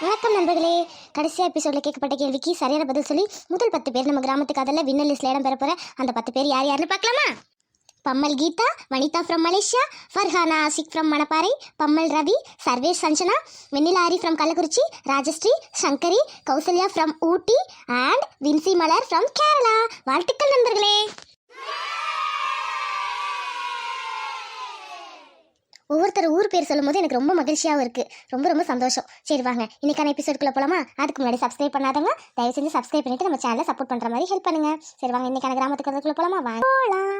வணக்கம் நண்பர்களே. கடைசியாக எபிசோடில் கேட்கப்பட்ட கேள்விக்கு சரியான பதில் சொல்லி முதல் பத்து பேர் நம்ம கிராமத்துக்கு அதில் வின்னர் லிஸ்ட்டில் இடம் பெற போகிற அந்த பத்து பேர் யார் யாருன்னு பார்க்கலாமா? Pammal Geetha Vanitha from Malaysia Farhana Aashiq from Manapparai Pammal Ravi Sarvesh Sanjana வெண்ணிலாரி from Kallakurichi Rajashree Sankari Kausalya from Ooty and Vinci Malar from Kerala. வாழ்த்துக்கள் நண்பர்களே. ஒவ்வொருத்தர் ஊர் பேர் சொல்லும்போது எனக்கு ரொம்ப மகிழ்ச்சியாகவும் இருக்குது ரொம்ப ரொம்ப சந்தோஷம். சரி வாங்க. இன்னைக்கான எபிசோட்குள்ளே போலாமா? அதுக்கு முன்னாடி சப்ஸ்கிரைப் பண்ணாதவங்க தயவு செஞ்சு சப்ஸ்கிரைப் பண்ணிட்டு நம்ம சேனலை சப்போர்ட் பண்ணுற மாதிரி ஹெல்ப் பண்ணுங்க. சரி வாங்க. இன்னைக்கான கிராமத்துக்கு அதுக்குள்ள போலாமா? வாங்க. போகலாம்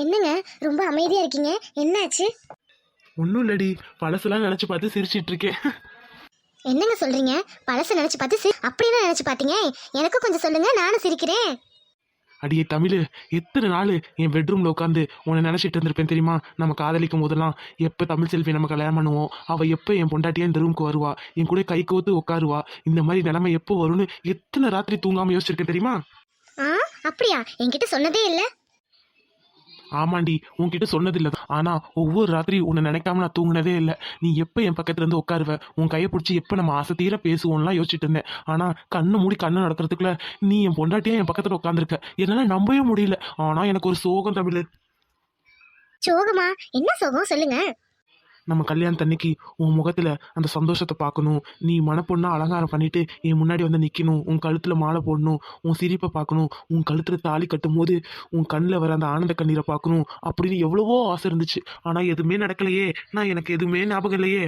என்னங்க? ரொம்ப அமைதியா இருக்கீங்க. என்னாச்சு? ஒன்றும் இல்லடி. பழசெல்லாம் நினச்சி பார்த்து சிரிச்சிட்டு இருக்கேன். என்னங்க சொல்றீங்க? பழசை நினைச்சு பார்த்து சி- அப்படியே நினைச்சு பார்த்தீங்க? எனக்கு கொஞ்சம் சொல்லுங்க நானும் சிரிக்கிறேன். அடியே தமிழ் எத்தனை நாள் என் பெட்ரூம்ல உட்காந்து உன்னை நினைச்சிட்டு இருந்திருப்பேன் தெரியுமா? நம்ம காதலிக்கும் போதெல்லாம் எப்போ தமிழ் செல்வி நம்ம கல்யாணம் பண்ணுவோம்? அவ எப்போ என் பொண்டாட்டியா இந்த ரூமுக்கு வருவா? என் கூட கை கோத்து உட்காருவா? இந்த மாதிரி நிலைமை எப்போ வரும்னு எத்தனை ராத்திரி தூங்காம யோசிச்சிருக்கேன் தெரியுமா? ஆ அப்படியா? என்கிட்ட சொன்னதே இல்லை. ஆமாண்டி உன்கிட்ட சொன்னதில்ல ஆனா ஒவ்வொரு ராத்திரி உன்னை நினைக்காம நான் தூங்கினதே இல்லை. நீ எப்போ என் பக்கத்துல இருந்து உட்காருவ? உன் கையை பிடிச்சி எப்போ நம்ம ஆசை தீர பேசுவோம்லாம் யோசிச்சுட்டு இருந்தேன். ஆனா கண்ணு மூடி கண்ணு நடக்கிறதுக்குள்ள நீ என் பொண்டாட்டியா என் பக்கத்துல உட்காந்துருக்க என்னால நம்பவே முடியல. ஆனா எனக்கு ஒரு சோகம் தமிழ். சோகமா? என்ன சோகம்? சொல்லுங்க. நம்ம கல்யாணத்தன்னைக்கு உன் முகத்தில் அந்த சந்தோஷத்தை பார்க்கணும். நீ மனப்பொண்ணா அலங்காரம் பண்ணிட்டு என் முன்னாடி வந்து நிற்கணும் உன் கழுத்தில் மாலை போடணும். உன் சிரிப்பை பார்க்கணும். உன் கழுத்தில் தாலி கட்டும் போது உன் கண்ணில் வர அந்த ஆனந்த கண்ணீரை பார்க்கணும் அப்படின்னு எவ்வளவோ ஆசை இருந்துச்சு. ஆனால் எதுவுமே நடக்கலையே. நான் எனக்கு எதுவுமே ஞாபகம் இல்லையே.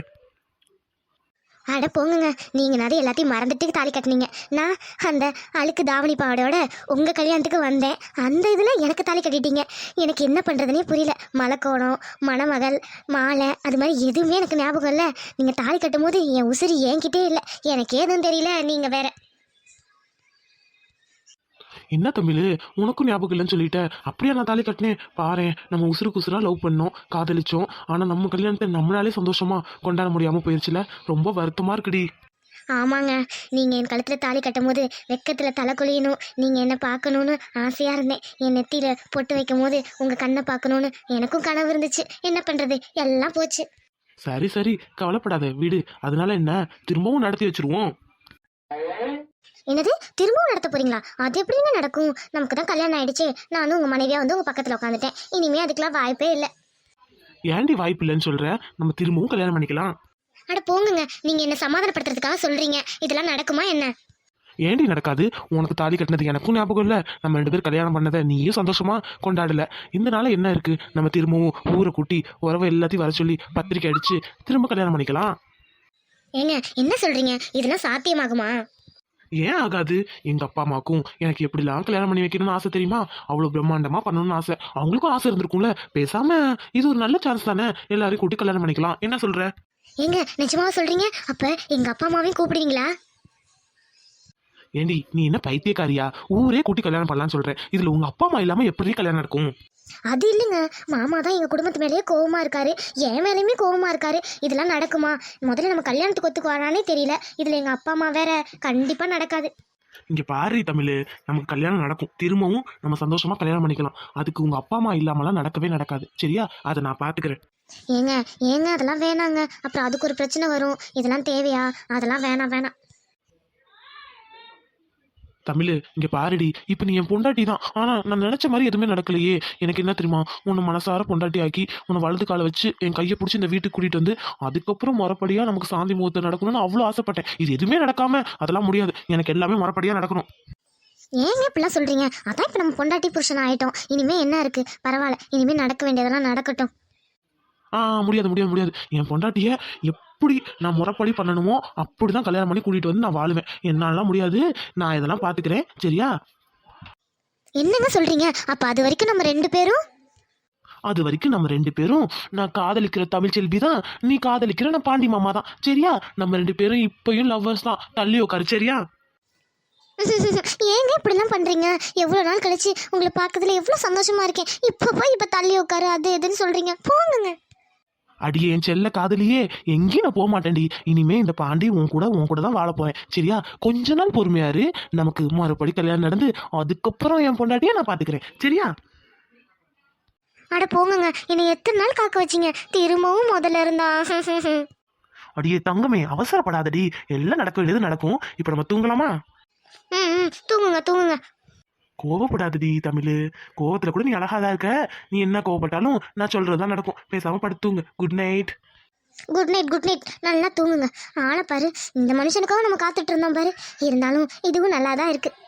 அட போங்க நீங்க நிறைய எல்லாத்தையும் மறந்துட்டு தாலி கட்டினீங்க. நான் அந்த அழுக்கு தாவணி பாவாடையோட உங்க கல்யாணத்துக்கு வந்தேன். அந்த இதுல எனக்கு தாலி கட்டிட்டீங்க. எனக்கு என்ன பண்றதுனே புரியல. மலைக்கோணம் மணமகள் மாலை அது மாதிரி எதுவுமே எனக்கு ஞாபகம் இல்லை. நீங்க தாலி கட்டும் போது என் உசிரி ஏங்கிட்டே இல்லை. எனக்கு ஏதும் தெரியல. நீங்க வேற என்ன தமிழ்? உனக்கும் ஞாபகம் இல்லைன்னு சொல்லிட்ட. அப்படியே நான் தாலி கட்டினேன்? பாரேன். நம்ம உசுருக்கு உசுரா லவ் பண்ணோம் காதலிச்சோம். ஆனா நம்ம கல்யாணத்தை நம்மளாலே சந்தோஷமா கொண்டாட முடியாம போயிருச்சுல? ரொம்ப வருத்தமா இருக்குடி. ஆமாங்க. நீங்கள் என் கழுத்தில் தாலி கட்டும் போது வெக்கத்தில் தலை குளியணும். நீங்கள் என்னை பார்க்கணுன்னு ஆசையாக இருந்தேன். என் நெத்தியில் பொட்டு வைக்கும் போது உங்கள் கண்ணை பார்க்கணுன்னு எனக்கும் கனவு இருந்துச்சு. என்ன பண்ணுறது எல்லாம் போச்சு. சரி சரி. கவலைப்படாத. வீடு. அதனால என்ன? திரும்பவும் நடத்தி வச்சிருவோம். என்னது திரும்பவும் நடத்த போறீங்களா? அது எப்படிங்க நடக்கும்? நமக்கு தான் கல்யாணம் ஆயிடுச்சு. நானும் உங்கள் மனைவியாக வந்து உங்கள் பக்கத்தில் உட்காந்துட்டேன் இனிமே அதுக்கெல்லாம் வாய்ப்பே இல்லை. ஏன்டி வாய்ப்பு இல்லைன்னு சொல்ற? நம்ம திரும்பவும் கல்யாணம் பண்ணிக்கலாம். அட போங்குங்க. நீங்கள் என்ன சமாதானப்படுத்துறதுக்காக சொல்கிறீங்க இதெல்லாம் நடக்குமா என்ன? ஏண்டி நடக்காது? உனக்கு தாலி கட்டினது எனக்கும் ஞாபகம் இல்லை. நம்ம ரெண்டு பேரும் கல்யாணம் பண்ணதை நீயும் சந்தோஷமா கொண்டாடல. இந்த நாள் என்ன இருக்கு? நம்ம திரும்பவும் ஊரை கூட்டி உறவை எல்லாத்தையும் வர சொல்லி பத்திரிக்கை அடிச்சு திரும்ப கல்யாணம் பண்ணிக்கலாம். ஏங்க என்ன சொல்கிறீங்க இதெல்லாம் சாத்தியமாகுமா? ஏன் ஆகாது? எங்க அப்பா அம்மாக்கும் எனக்கு எப்படிலாம் கல்யாணம் பண்ணி வைக்கணும்னு ஆசை தெரியுமா? அவ்வளவு பிரம்மாண்டமா பண்ணணும்னு ஆசை. அவங்களுக்கும் ஆசை இருந்திருக்கும்ல. பேசாம இது ஒரு நல்ல சான்ஸ் தானே? எல்லாரையும் கூட்டி கல்யாணம் பண்ணிக்கலாம். என்ன சொல்ற? ஏங்க நிஜமாவா சொல்கிறீங்க அப்போ எங்கள் அப்பா அம்மாவையும் கூப்பிடுவீங்களா ஏண்டி நீ என்ன பைத்தியக்காரியா? ஊரே கூட்டி கல்யாணம் பண்ணலாம்னு சொல்ற. இதுல உங்க அப்பா அம்மா இல்லாம எப்படி கல்யாணம் நடக்கும்? அது இல்லைங்க. மாமா தான் எங்க குடும்பத்து மேலேயே கோவமா இருக்காரு. என் மேலேயுமே கோவமா இருக்காரு. இதெல்லாம் நடக்குமா? முதல்ல நம்ம கல்யாணத்துக்கு ஒத்துக்கு வரானே தெரியல. இதுல எங்க அப்பா அம்மா வேற கண்டிப்பா நடக்காது. இங்க பாரு தமிழ் நமக்கு கல்யாணம் நடக்கும். திரும்பவும் நம்ம சந்தோஷமா கல்யாணம் பண்ணிக்கலாம். அதுக்கு உங்க அப்பா அம்மா இல்லாமலாம் நடக்கவே நடக்காது. சரியா? அதை நான் பாத்துக்கிறேன். ஏங்க ஏங்க அதெல்லாம் வேணாங்க. அப்புறம் அதுக்கு ஒரு பிரச்சனை வரும். இதெல்லாம் தேவையா? அதெல்லாம் வேணாம் வேணாம். தமிழ் இங்க பாருடி. இப்ப நீ என் பொண்டாட்டி தான். ஆனா நான் நினைச்ச மாதிரி எதுவுமே நடக்கலையே. எனக்கு என்ன தெரியுமா? உன்னை மனசார பொண்டாட்டி ஆக்கி உன்னை வலது காலை வச்சு என் கையை பிடிச்சி இந்த வீட்டுக்கு கூட்டிட்டு வந்து அதுக்கப்புறம் முறப்படியா நமக்கு சாந்தி முகூர்த்தம் நடக்கணும்னு அவ்வளவு ஆசைப்பட்டேன். இது எதுவுமே நடக்காம அதெல்லாம் முடியாது. எனக்கு எல்லாமே முறப்படியா நடக்கணும். ஏங்க இப்படிலாம் சொல்றீங்க? அதான் இப்ப நம்ம பொண்டாட்டி புருஷன் ஆயிட்டோம். இனிமே என்ன இருக்கு? பரவாயில்ல. இனிமே நடக்க வேண்டியதெல்லாம் நடக்கட்டும். ஆ முடியாது முடியாது முடியாது. என் பொண்டாட்டிய எப்படி நான் முறைப்படி பண்ணணுமோ அப்படிதான் கல்யாணம் பண்ணி கூட்டிட்டு வந்து நான் வாழுவேன். என்னாலாம் முடியாது. நான் இதெல்லாம் பாத்துக்கிறேன். சரியா? என்னங்க சொல்றீங்க? அப்ப அது வரைக்கும் நம்ம ரெண்டு பேரும்? அது வரைக்கும் நம்ம ரெண்டு பேரும் நான் காதலிக்கிற தமிழ் செல்வி தான் நீ காதலிக்கிற நான் பாண்டி மாமா தான் சரியா? நம்ம ரெண்டு பேரும் இப்பயும் லவ்வர்ஸ் தான். தள்ளி உட்காரு. சரியா? ஏங்க இப்படிலாம் பண்றீங்க? எவ்வளவு நாள் கழிச்சு உங்களை பார்க்கறதுல எவ்வளவு சந்தோஷமா இருக்கேன். இப்ப போய் இப்ப தள்ளி உட்காரு அது இதுன்னு சொல்றீங்க. போங்குங்க. அடியே என் செல்ல காதலியே எங்கேயும் நான் போக மாட்டேன்டி இனிமே இந்த பாண்டி உன் கூட உன் கூட தான் வாழ போறேன் சரியா? கொஞ்ச நாள் பொறுமையாரு. நமக்கு மறுபடி கல்யாணம் நடந்து அதுக்கப்புறம் என் பொண்டாட்டியை நான் பாத்துக்கிறேன். சரியா? அட போங்கங்க. என்னை எத்தனை நாள் காக்க வச்சீங்க? திரும்பவும் முதல்ல இருந்தா. அடியே தங்கமே அவசரப்படாதடி. எல்லாம் நடக்க வேண்டியது நடக்கும். இப்போ நம்ம தூங்கலாமா? ம் ம், தூங்குங்க தூங்குங்க. கோவப்படாதடி தமிழ். கோவத்தில் கூட நீ அழகாக தான் இருக்க. நீ என்ன கோவப்பட்டாலும் நான் சொல்கிறது தான் நடக்கும். பேசாமல் படுத்துங்க. Good night good night good night நல்லா தூங்குங்க. ஆனால் பாரு. இந்த மனுஷனுக்காக நம்ம காத்துட்டு இருந்தோம் பாரு. இருந்தாலும் இதுவும் நல்லா தான் இருக்குது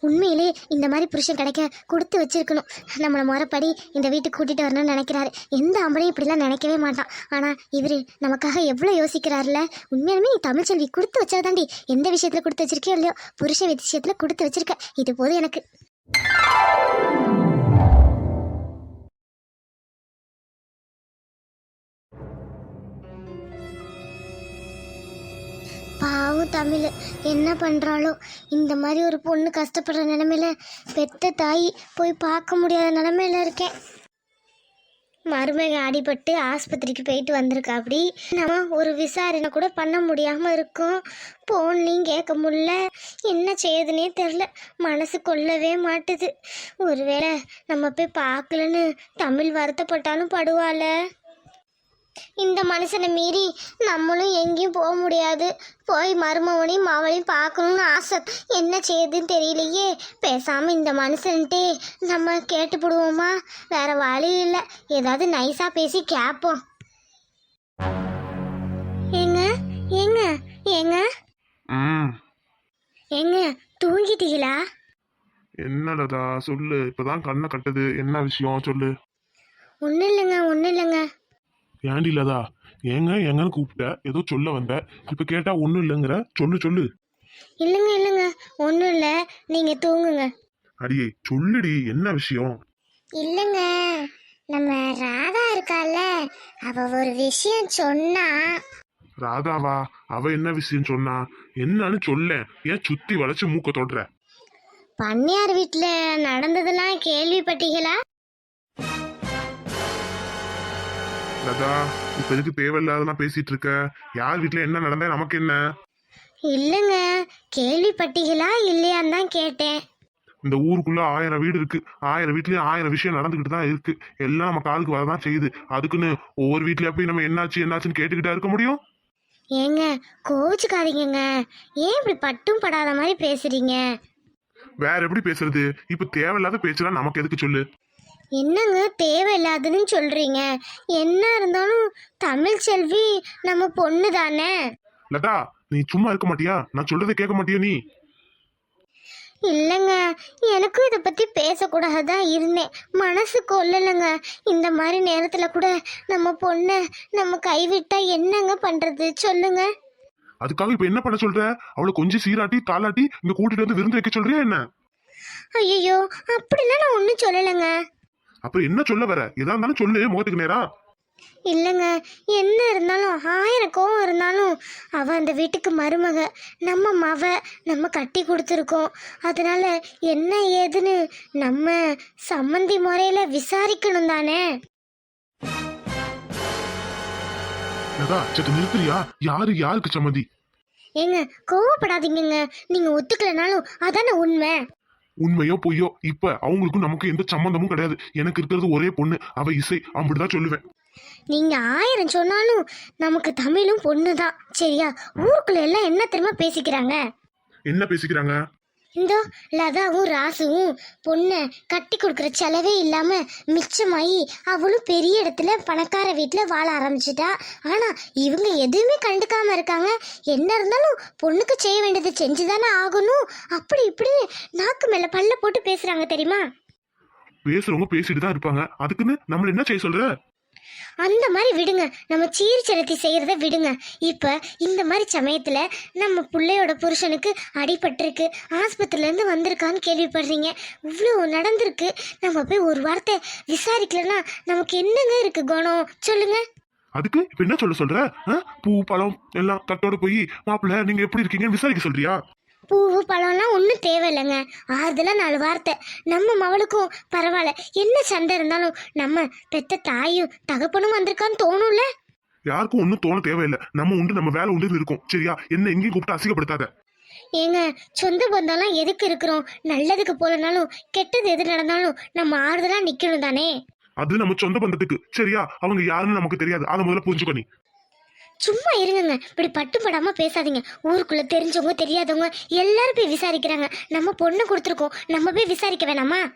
உண்மையிலே இந்த மாதிரி புருஷன் கிடைக்க கொடுத்து வச்சிருக்கணும். நம்மளை முறைப்படி இந்த வீட்டுக்கு கூட்டிகிட்டு வரணும்னு நினைக்கிறாரு. எந்த ஆம்பளையும் இப்படிலாம் நினைக்கவே மாட்டான். ஆனால் இவர் நமக்காக எவ்வளோ யோசிக்கிறாருல உண்மையாலுமே நீ தமிழ்ச்செல்வி கொடுத்து வச்சாதாண்டி. எந்த விஷயத்தில் கொடுத்து வச்சிருக்கியோ இல்லையோ புருஷ விஷயத்தில் கொடுத்து வச்சிருக்க. இது போதும் எனக்கு. தமிழ். என்ன பண்ணுறாளோ இந்த மாதிரி ஒரு பொண்ணு கஷ்டப்படுற நிலமையில பெத்த தாய் போய் பார்க்க முடியாத நிலமையில இருக்கேன். மருமக அடிபட்டு ஆஸ்பத்திரிக்கு போயிட்டு வந்திருக்கா அப்படி நம்ம ஒரு விசாரணை கூட பண்ண முடியாமல் இருக்கோம். போன்லையும் கேட்க முடியல. என்ன செய்யுதுன்னே தெரில மனசு கொள்ளவே மாட்டுது. ஒருவேளை நம்ம போய் பார்க்கலன்னு தமிழ் வருத்தப்பட்டாலும் படுவாள. இந்த மனுஷனை மீறி நம்மளும் எங்கேயும் போக முடியாது. போய் மருமவனையும் மாவளையும் பார்க்கணும்னு ஆசை. என்ன செய்யுதுன்னு தெரியலையே. பேசாம இந்த மனுஷன்ட்டே நம்ம கேட்டுப்படுவோமா வேற வழி இல்லை. ஏதாவது நைஸா பேசி கேட்போம் ஏங்க? ஏங்க? ஏங்க? ஏங்க தூங்கிட்டீங்களா? என்னடா சொல்லு. இப்பதான் கண்ணை கட்டுது. என்ன விஷயம்? சொல்லு. ஒன்றும் இல்லைங்க ஒன்றும் இல்லைங்க. ஏண்டி இல்லதா ஏங்க எங்கன்னு கூப்பிட்ட. ஏதோ சொல்ல வந்த. இப்ப கேட்டா ஒண்ணும் இல்லைங்கிற. சொல்லு சொல்லு. இல்லைங்க இல்லைங்க. ஒன்றும் இல்லை. நீங்கள் தூங்குங்க. அடியே சொல்லுடி. என்ன விஷயம்? இல்லைங்க. நம்ம ராதா இருக்கால அவ ஒரு விஷயம் சொன்னா. ராதாவா? அவ என்ன விஷயம் சொன்னா? என்னன்னு சொல்ல ஏன் சுத்தி வளைச்சு மூக்க தொடுற? பண்ணையார் வீட்டில் நடந்ததெல்லாம் கேள்விப்பட்டீங்களா லதா இப்ப எதுக்கு தேவையில்லாதெல்லாம் பேசிட்டு இருக்க? யார் வீட்ல என்ன நடந்தா நமக்கு என்ன? இல்லைங்க. கேள்விப்பட்டீங்களா இல்லையான்னு தான் கேட்டேன். இந்த ஊருக்குள்ள ஆயிரம் வீடு இருக்கு. ஆயிரம் வீட்லயும் ஆயிரம் விஷயம் நடந்துகிட்டு தான் இருக்கு. எல்லாம் நம்ம காதுக்கு வரதான் செய்யுது. அதுக்குன்னு ஒவ்வொரு வீட்லயா போய் நம்ம என்னாச்சு என்னாச்சுன்னு கேட்டுக்கிட்டா இருக்க முடியும்? ஏங்க கோச்சுக்காதீங்கங்க ஏன் இப்படி பட்டும் படாத மாதிரி பேசுறீங்க? வேற எப்படி பேசுறது? இப்ப தேவையில்லாத பேச்செல்லாம் நமக்கு எதுக்கு சொல்லு? என்னங்க தேவையில்லாதுன்னு சொல்றீங்க? என்ன இருந்தாலும் தமிழ் செல்வி நம்ம பொண்ணு தானே? லதா நீ சும்மா இருக்க மாட்டியா? நான் சொல்றதை கேட்க மாட்டியா நீ? இல்லைங்க எனக்கும் இதை பற்றி பேசக்கூடாதான் இருந்தேன். மனசு கொள்ளலைங்க இந்த மாதிரி நேரத்தில் கூட நம்ம பொண்ணை நம்ம கைவிட்டா என்னங்க பண்ணுறது சொல்லுங்க. அதுக்காக இப்ப என்ன பண்ண சொல்ற? அவளை கொஞ்சம் சீராட்டி தாளாட்டி இங்க கூட்டிட்டு வந்து விருந்து வைக்க சொல்றியா என்ன? ஐயோ அப்படிலாம் நான் ஒன்றும் சொல்லலைங்க. அப்புறம் என்ன சொல்ல வர? எதா இருந்தாலும் சொல்லு முகத்துக்கு நேரா. இல்லைங்க. என்ன இருந்தாலும் ஆயிரம் கோவம் இருந்தாலும் அவ அந்த வீட்டுக்கு மருமக. நம்ம மவ நம்ம கட்டி கொடுத்துருக்கோம். அதனால என்ன ஏதுன்னு நம்ம சம்மந்தி முறையில் விசாரிக்கணும் தானே. சற்று நிறுத்துறியா? யாரு யாருக்கு சம்மதி ஏங்க கோவப்படாதீங்கங்க. நீங்க ஒத்துக்கலனாலும் அதானே உண்மை. உண்மையோ பொய்யோ இப்ப அவங்களுக்கும் நமக்கு எந்த சம்மந்தமும் கிடையாது. எனக்கு இருக்கிறது ஒரே பொண்ணு அவ இசை அப்படிதான் சொல்லுவேன். நீங்க ஆயிரம் சொன்னாலும் நமக்கு தமிழும் பொண்ணு தான் சரியா? ஊருக்குள்ள எல்லாம் என்ன தெரியுமா பேசிக்கிறாங்க? என்ன பேசிக்கிறாங்க? இந்த லதாவும் ராசுவும் பொண்ணை கட்டி கொடுக்குற செலவே இல்லாமல் மிச்சமாயி அவளும் பெரிய இடத்துல பணக்கார வீட்டில் வாழ ஆரம்பிச்சிட்டா. ஆனால் இவங்க எதுவுமே கண்டுக்காமல் இருக்காங்க. என்ன இருந்தாலும் பொண்ணுக்கு செய்ய வேண்டியது செஞ்சு தானே ஆகணும். அப்படி இப்படின்னு நாக்கு மேலே பல்ல போட்டு பேசுகிறாங்க தெரியுமா? பேசுறவங்க பேசிட்டு தான் இருப்பாங்க. அதுக்குன்னு நம்மள என்ன செய்ய சொல்ற? அந்த மாதிரி விடுங்க. நம்ம சீர்சரத்தி செய்கிறத விடுங்க. இப்ப இந்த மாதிரி சமயத்துல நம்ம பிள்ளையோட புருஷனுக்கு அடிபட்டிருக்கு. ஆஸ்பத்திரிலேருந்து வந்திருக்கான்னு கேள்விப்படுறீங்க. இவ்வளோ நடந்திருக்கு. நம்ம போய் ஒரு வார்த்தை விசாரிக்கலன்னா நமக்கு என்னங்க இருக்கு குணம்? சொல்லுங்க. அதுக்கு இப்ப என்ன சொல்ல சொல்ற? பூ பழம் எல்லாம் கட்டோட போய் மாப்பிள்ள நீங்க எப்படி இருக்கீங்கன்னு விசாரிக்க சொல்றியா? பூவு பழம்லாம் ஒன்றும் தேவையில்லைங்க. ஆறுதலாக நாலு வார்த்தை. நம்ம மவளுக்கும் பரவாயில்ல. என்ன சண்டை இருந்தாலும் நம்ம பெத்த தாயும் தகப்பனும் வந்திருக்கான்னு தோணும்ல? யாருக்கும் ஒன்றும் தோண தேவையில்லை. நம்ம உண்டு நம்ம வேலை உண்டு இருக்கும். சரியா? என்ன எங்கேயும் கூப்பிட்டு அசிங்கப்படுத்தாத. ஏங்க சொந்த பந்தம்லாம் எதுக்கு இருக்கிறோம்? நல்லதுக்கு போலனாலும் கெட்டது எது நடந்தாலும் நம்ம ஆறுதலாக நிற்கணும் தானே? அது நம்ம சொந்த பந்தத்துக்கு. சரியா? அவங்க யாருன்னு நமக்கு தெரியாது. அதை முதல்ல புரிஞ்சுக்கோ நீ. சும்மா இருங்கங்க. இப்படி பட்டுப்படாம பேசாதீங்க. ஊருக்குள்ள தெரிஞ்சவங்க தெரியாதவங்க எல்லாரும் போய் விசாரிக்கிறாங்க. நம்ம பொண்ணு கொடுத்துருக்கோம். நம்ம போய் விசாரிக்க வேணாமா?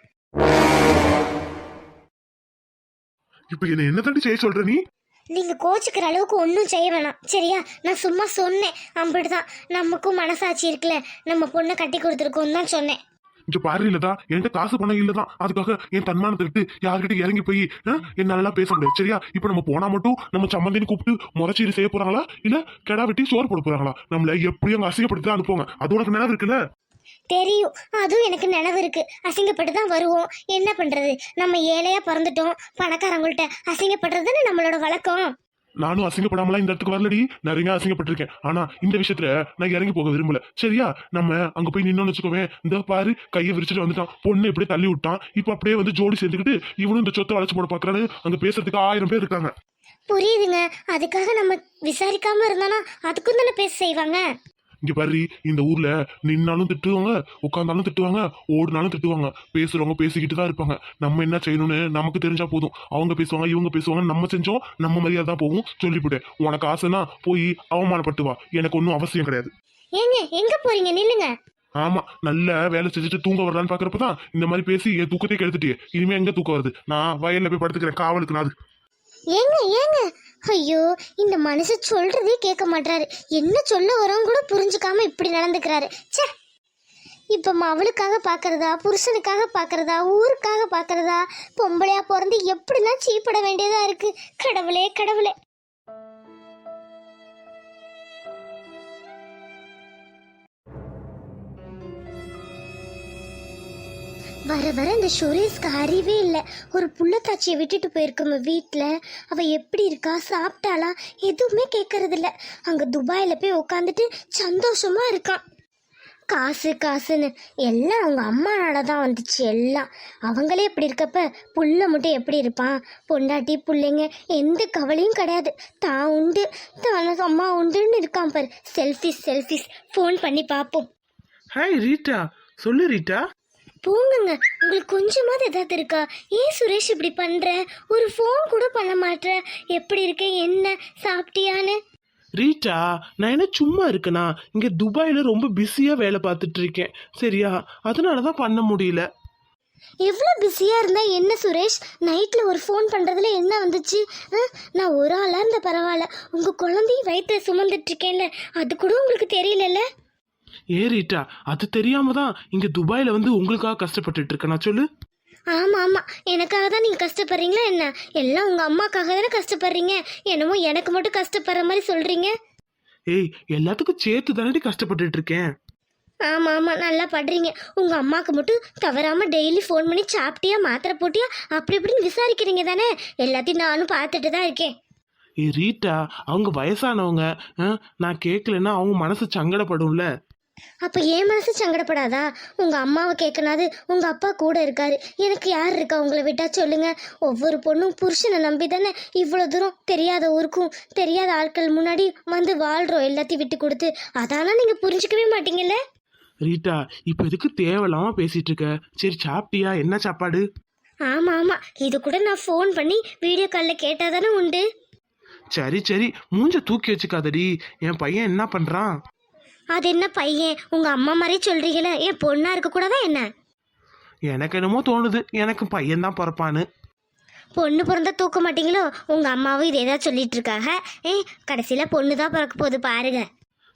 இப்ப என்ன என்ன தாண்டி செய்ய சொல்ற நீ? நீங்க கோச்சுக்கிற அளவுக்கு ஒன்றும் செய்ய வேணாம். சரியா? நான் சும்மா சொன்னேன். அப்படிதான். நமக்கும் மனசாட்சி இருக்குல்ல. நம்ம பொண்ணை கட்டி கொடுத்துருக்கோம் தான் சொன்னேன். இங்க பாரு இல்லதா என்கிட்ட காசு பணம் இல்லதான் அதுக்காக என் தன்மானத்தை விட்டு யார்கிட்ட இறங்கி போய் என்ன நல்லா பேச முடியாது. சரியா? இப்ப நம்ம போனா மட்டும் நம்ம சம்மந்தின்னு கூப்பிட்டு முறைச்சீடு செய்ய போறாங்களா? இல்ல கெடா வெட்டி சோறு போட போறாங்களா? நம்மள எப்படியும் அங்க அசிங்கப்படுத்தி தான் அனுப்புவாங்க. அது உனக்கு நினைவு இருக்குல்ல? தெரியும். அதுவும் எனக்கு நினைவு இருக்கு. அசிங்கப்பட்டு தான் வருவோம். என்ன பண்றது? நம்ம ஏழையா பிறந்துட்டோம். பணக்காரங்கள்ட்ட அசிங்கப்படுறதுன்னு நம்மளோட வழக்கம்? நானும் அசிங்கப்படாமலாம் இந்த இடத்துக்கு வரலடி. நிறைய அசிங்கப்பட்டிருக்கேன். ஆனா இந்த விஷயத்துல நான் இறங்கி போக விரும்பல. சரியா? நம்ம அங்க போய் நின்னோம்னு வச்சுக்கோவேன். இந்த பாரு கையை விரிச்சிட்டு வந்துட்டான். பொண்ணு இப்படியே தள்ளி விட்டான். இப்ப அப்படியே வந்து ஜோடி சேர்ந்துக்கிட்டு இவனும் இந்த சொத்தை வளைச்சு போட பாக்குறான்னு அங்க பேசுறதுக்கு ஆயிரம் பேர் இருக்காங்க. புரியுதுங்க. அதுக்காக நம்ம விசாரிக்காம இருந்தானா அதுக்கும் தானே பேச செய்வாங்க? இங்க பாரு இந்த ஊர்ல நின்னாலும் திட்டுவாங்க உட்காந்தாலும் திட்டுவாங்க ஓடுனாலும் திட்டுவாங்க. பேசுறவங்க பேசிக்கிட்டு தான் இருப்பாங்க. நம்ம என்ன செய்யணும்னு நமக்கு தெரிஞ்சா போதும். அவங்க பேசுவாங்க இவங்க பேசுவாங்க நம்ம செஞ்சோம் நம்ம மரியாதை தான் போகும். சொல்லிவிடு உனக்கு ஆசைனா போய் அவமானப்பட்டு வா. எனக்கு ஒன்றும் அவசியம் கிடையாது. ஏங்க எங்க போறீங்க? நில்லுங்க. ஆமா நல்ல வேலை செஞ்சுட்டு தூங்க வரலான்னு பாக்குறப்பதான் இந்த மாதிரி பேசி என் தூக்கத்தை கெடுத்துட்டியே. இனிமே எங்க தூக்கம் வருது? நான் வயல்ல போய் படுத்துக்கிறேன் காவலுக்கு நான் ஏங்க ஏங்க ஐயோ இந்த மனுஷன் சொல்றதே கேட்க மாட்டாரு என்ன சொல்ல வரோம் கூட புரிஞ்சுக்காம இப்படி நடந்துக்கிறாரு. ச்சே! இப்போ அவளுக்காக பார்க்குறதா புருஷனுக்காக பார்க்குறதா ஊருக்காக பார்க்குறதா பொம்பளையா பிறந்து எப்படிலாம் சீப்பட வேண்டியதா இருக்கு? கடவுளே கடவுளே. வர வர இந்த சுரேஷ்க்கு அறிவே இல்லை. ஒரு புள்ளத்தாச்சியை விட்டுட்டு போயிருக்கோம் வீட்டில் அவள் எப்படி இருக்கா? சாப்பிட்டாளா? எதுவுமே கேட்கறதில்ல அங்கே துபாயில் போய் உட்காந்துட்டு சந்தோஷமாக இருக்கான் காசு காசுன்னு. எல்லாம் அவங்க அம்மானால தான் வந்துச்சு எல்லாம். அவங்களே இப்படி இருக்கப்ப புள்ள மட்டும் எப்படி இருப்பான் பொண்டாட்டி பிள்ளைங்க எந்த கவலையும் கிடையாது. தான் உண்டு தான் அம்மா உண்டுன்னு இருக்கான் பாரு. செல்ஃபிஸ் செல்ஃபிஸ் ஃபோன் பண்ணி பார்ப்போம். ஹாய் ரீட்டா சொல்லு ரீட்டா போங்கங்க. உங்களுக்கு கொஞ்சமாவது ஏதாவது இருக்கா? ஏன் சுரேஷ் இப்படி பண்ற? ஒரு ஃபோன் கூட பண்ண மாட்ற. எப்படி இருக்க? என்ன? சாப்பிட்டியான்னு? ரீட்டா நான் என்ன சும்மா இருக்கேனா? இங்க துபாயில ரொம்ப பிஸியா வேலை பார்த்துட்டு இருக்கேன் சரியா? அதனால தான் பண்ண முடியல. எவ்வளோ பிஸியாக இருந்தா என்ன சுரேஷ்? நைட்டில் ஒரு ஃபோன் பண்ணுறதுல என்ன வந்துச்சு? நான் ஒரு ஆளாக இருந்த பரவாயில்ல. உங்கள் குழந்தையும் வயிற்று சுமந்துட்டு இருக்கேன்ல அது கூட உங்களுக்கு தெரியலல்ல? ஏ ரீட்டா அது தெரியாம தான் இங்க துபாயில வந்து உங்களுக்காக கஷ்டப்பட்டுட்டு இருக்கேன் நான் சொல்லு. ஆமாம் ஆமாம் எனக்காக தான் நீங்கள் கஷ்டப்படுறீங்களா என்ன? எல்லாம் உங்கள் அம்மாக்காக தானே கஷ்டப்படுறீங்க? என்னமோ எனக்கு மட்டும் கஷ்டப்படுற மாதிரி சொல்கிறீங்க ஏய் எல்லாத்துக்கும் சேர்த்து தானடி கஷ்டப்பட்டுட்டு இருக்கேன் ஆமாம் ஆமாம் நல்லா படுறீங்க. உங்கள் அம்மாவுக்கு மட்டும் தவறாமல் டெய்லி ஃபோன் பண்ணி சாப்பிட்டியா மாத்திரை போட்டியா? அப்படி இப்படின்னு விசாரிக்கிறீங்க தானே? எல்லாத்தையும் நானும் பார்த்துட்டு தான் இருக்கேன். ஏ ரீட்டா அவங்க வயசானவங்க நான் கேட்கலன்னா அவங்க மனசு சங்கடப்படும்ல. அப்போ என் மனசு சங்கடப்படாதா? உங்கள் அம்மாவை கேட்கனாது உங்கள் அப்பா கூட இருக்காரு. எனக்கு யார் இருக்கா? உங்களை விட்டா சொல்லுங்க. ஒவ்வொரு பொண்ணும் புருஷனை நம்பி தானே இவ்வளோ தூரம் தெரியாத ஊருக்கும் தெரியாத ஆட்கள் முன்னாடி வந்து வாழ்கிறோம் எல்லாத்தையும் விட்டு கொடுத்து. அதெல்லாம் நீங்கள் புரிஞ்சுக்கவே மாட்டீங்கல்ல? ரீட்டா இப்போ எதுக்கு தேவையில்லாம பேசிட்டு இருக்க? சரி சாப்பிட்டியா? என்ன சாப்பாடு? ஆமாம் ஆமாம் இது கூட நான் ஃபோன் பண்ணி வீடியோ காலில் கேட்டால் தானே உண்டு. சரி சரி. மூஞ்ச தூக்கி வச்சுக்காதடி. என் பையன் என்ன பண்றான்? அது என்ன பையன்? உங்கள் அம்மா மாதிரி சொல்கிறீங்களே என் பொண்ணாக இருக்கக்கூடாதா என்ன? எனக்கு என்னமோ தோணுது. எனக்கு பையன் தான் பிறப்பான்னு. பொண்ணு பிறந்தா தூக்க மாட்டீங்களோ? உங்கள் அம்மாவும் இதே தான் சொல்லிட்டு இருக்காங்க ஏ கடைசியில் பொண்ணு தான் பிறக்க போகுது பாருங்க.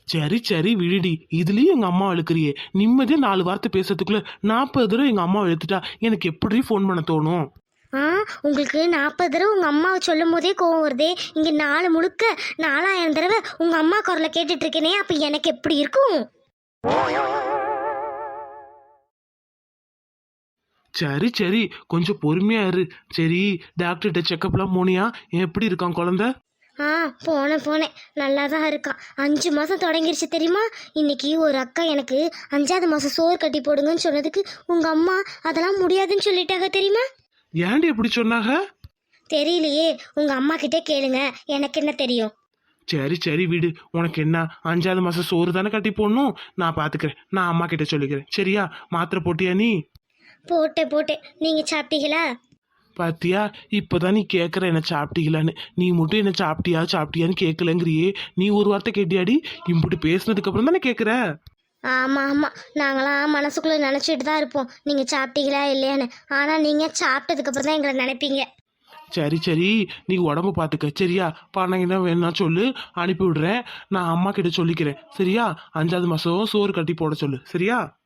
சரி சரி விடுடி. இதுலயும் எங்க அம்மா இழுக்கிறியே நிம்மதியா நாலு வார்த்தை பேசுறதுக்குள்ள நாற்பது தடவை எங்க அம்மா இழுத்துட்டா எனக்கு எப்படி ஃபோன் பண்ண தோணும்? ஆ உங்களுக்கு நாற்பது தடவை உங்கள் அம்மாவை சொல்லும் போதே கோவம் வருதே. இங்கே நாலு முழுக்க நாலாயிரம் தடவை உங்கள் அம்மா குரலை கேட்டுட்டு இருக்கேனே அப்போ எனக்கு எப்படி இருக்கும்? சரி சரி கொஞ்சம் பொறுமையா இரு. சரி டாக்டர்கிட்ட செக்கப்லாம் போனியா? எப்படி இருக்கான் குழந்தை? ஆ போனேன் போனேன். நல்லா தான் இருக்கான். அஞ்சு மாதம் தொடங்கிருச்சு தெரியுமா? இன்னைக்கு ஒரு அக்கா எனக்கு அஞ்சாவது மாதம் சோறு கட்டி போடுங்கன்னு சொன்னதுக்கு உங்கள் அம்மா அதெல்லாம் முடியாதுன்னு சொல்லிட்டாங்க தெரியுமா? ஏன்டி எப்படி சொன்னாங்க? தெரியலையே. உங்கள் அம்மா கிட்டே கேளுங்க. எனக்கு என்ன தெரியும்? சரி சரி விடு. உனக்கு என்ன? அஞ்சாவது மாசம் சோறு தானே கட்டி போடணும்? நான் பாத்துக்கிறேன். நான் அம்மா கிட்ட சொல்லிக்கிறேன். சரியா? மாத்திரை போட்டியா நீ? போட்டேன் போட்டேன். நீங்கள் சாப்பிட்டீங்களா? பாத்தியா? இப்போதான் நீ கேட்குற என்ன சாப்பிட்டீங்களான்னு. நீ மட்டும் என்ன சாப்பிட்டியா? சாப்பிட்டியான்னு கேட்கலங்கிறியே நீ ஒரு வார்த்தை கேட்டியாடி? இம்புட்டு பேசுனதுக்கு அப்புறம் தானே கேட்குற ஆமாம் ஆமாம் நாங்களாம் மனசுக்குள்ளே நினச்சிட்டு தான் இருப்போம். நீங்கள் சாப்பிட்டீங்களா இல்லையான்னு. ஆனால் நீங்கள் சாப்பிட்டதுக்கப்புறம் தான் எங்களை நினைப்பீங்க. சரி சரி. நீ உடம்பு பார்த்துக்க சரியா? பணம் என்ன வேணும்னா சொல்லு. அனுப்பி விடுறேன். நான் அம்மா கிட்ட சொல்லிக்கிறேன். சரியா? அஞ்சாவது மாதம் சோறு கட்டி போட சொல்லு. சரியா?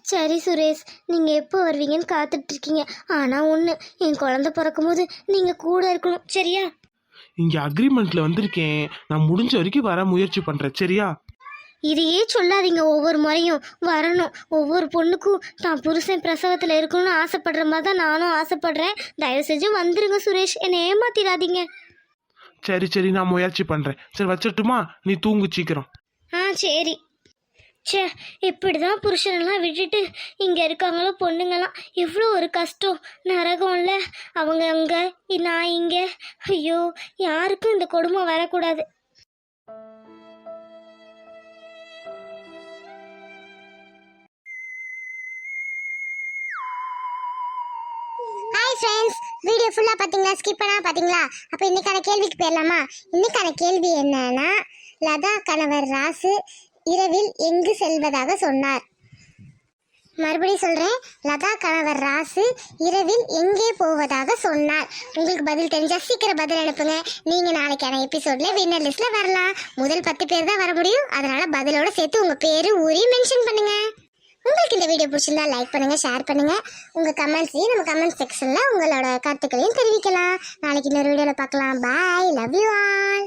சரி சுரேஷ். நீங்கள் எப்போ வருவீங்கன்னு காத்துட்ருக்கீங்க ஆனால் ஒன்று என் குழந்த பிறக்கும்போது நீங்கள் கூட இருக்கணும். சரியா? இங்கே அக்ரிமெண்ட்டில் வந்திருக்கேன். நான் முடிஞ்ச வரைக்கும் வர முயற்சி பண்ணுறேன் சரியா? இதையே சொல்லாதீங்க. ஒவ்வொரு முறையும் வரணும். ஒவ்வொரு பொண்ணுக்கும் தான் புருஷன் பிரசவத்தில் இருக்கணும்னு ஆசைப்படுற மாதிரி தான் நானும் ஆசைப்படுறேன். தயவு செஞ்சு வந்துருங்க சுரேஷ். என்னை ஏமாத்திடாதீங்க. சரி சரி நான் முயற்சி பண்ணுறேன் சரி வச்சிட்டுமா? நீ தூங்கு சீக்கிரம். ஆ சரி. ச்சே இப்படி தான் புருஷனெல்லாம் விட்டுட்டு இங்கே இருக்காங்களோ பொண்ணுங்கலாம் எவ்வளோ ஒரு கஷ்டம். நரகம்ல. அவங்க அங்கே நான் இங்கே. ஐயோ யாருக்கும் இந்த கொடுமை வரக்கூடாது. வீடியோ ஃபுல்லாக பார்த்தீங்களா ஸ்கிப் பண்ணால் பார்த்தீங்களா அப்போ இன்னைக்கான கேள்விக்கு போயிடலாமா? இன்னைக்கான கேள்வி என்னன்னா லதா கணவர் ராசு இரவில் எங்கு செல்வதாக சொன்னார். மறுபடியும் சொல்கிறேன் லதா கணவர் ராசு இரவில் எங்கே போவதாக சொன்னார். உங்களுக்கு பதில் தெரிஞ்சால் சீக்கிரம் பதில் அனுப்புங்க. நீங்கள் நாளைக்கான எபிசோட்ல வின்னர் லிஸ்ட்டில் வரலாம். முதல் பத்து பேர் தான் வர முடியும். அதனால் பதிலோடு சேர்த்து உங்கள் பேர் ஊரையும் மென்ஷன் பண்ணுங்கள் உங்களுக்கு இந்த வீடியோ பிடிச்சிருந்தா லைக் பண்ணுங்கள் ஷேர் பண்ணுங்கள் உங்கள் கமெண்ட்ஸையும் நம்ம கமெண்ட் செக்ஷனில் உங்களோட கருத்துக்களையும் தெரிவிக்கலாம். நாளைக்கு இன்னொரு வீடியோவில் பார்க்கலாம். Bye love you all